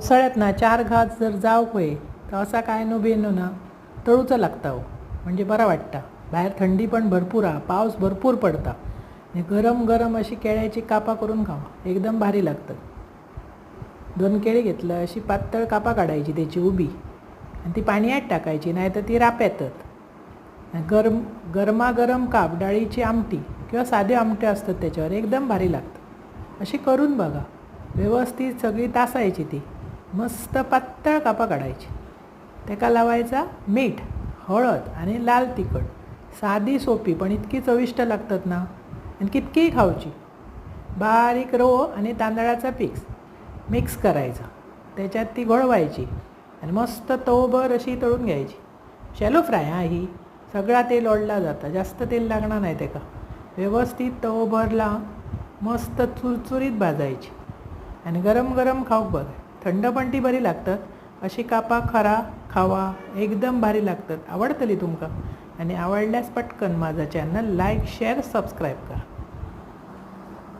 पावसाळ्यात ना चार घास जर जाव पळय तर असा काय नो बेनो ना? तळूचं लागता हो म्हणजे बरा वाटता. बाहेर थंडी पण भरपूर हा पाऊस भरपूर पडता. आणि गरम गरम अशी केळ्याची कापा करून खावा. एकदम भारी लागतं. दोन केळी घेतलं अशी पातळ कापा काढायची त्याची उभी. आणि ती पाण्यात टाकायची नाही तर ती राप्यातत गरम गरमागरम काप डाळीची आमटी किंवा साधे आमटे असतात त्याच्यावर एकदम भारी लागतं. अशी करून बघा. व्यवस्थित सगळी तासायची ती. मस्त पातळ कापा काढायची. त्याका लावायचा मीठ हळद आणि लाल तिखट. साधी सोपी पण इतकी चविष्ट लागतात ना. आणि कितकीही खाऊची? बारीक रो आणि तांदळाचा पिक्स. मिक्स करायचा. त्याच्यात ती घोळवायची. आणि मस्त तवभर अशी तळून घ्यायची. शॅलो फ्राय हा ही. सगळा तेल ओढला जाता. जास्त तेल लागणार नाही त्याका. व्यवस्थित तवभर मस्त चुरचुरीत भाजायची. आणि गरम गरम खाऊक बघ. थंड पण ती बरी लागतात. अशी कापा खरा खावा एकदम भारी लागतात. आवडतली तुमका? आणि आवडल्यास पटकन माझा चॅनल लाईक शेअर सबस्क्राईब करा.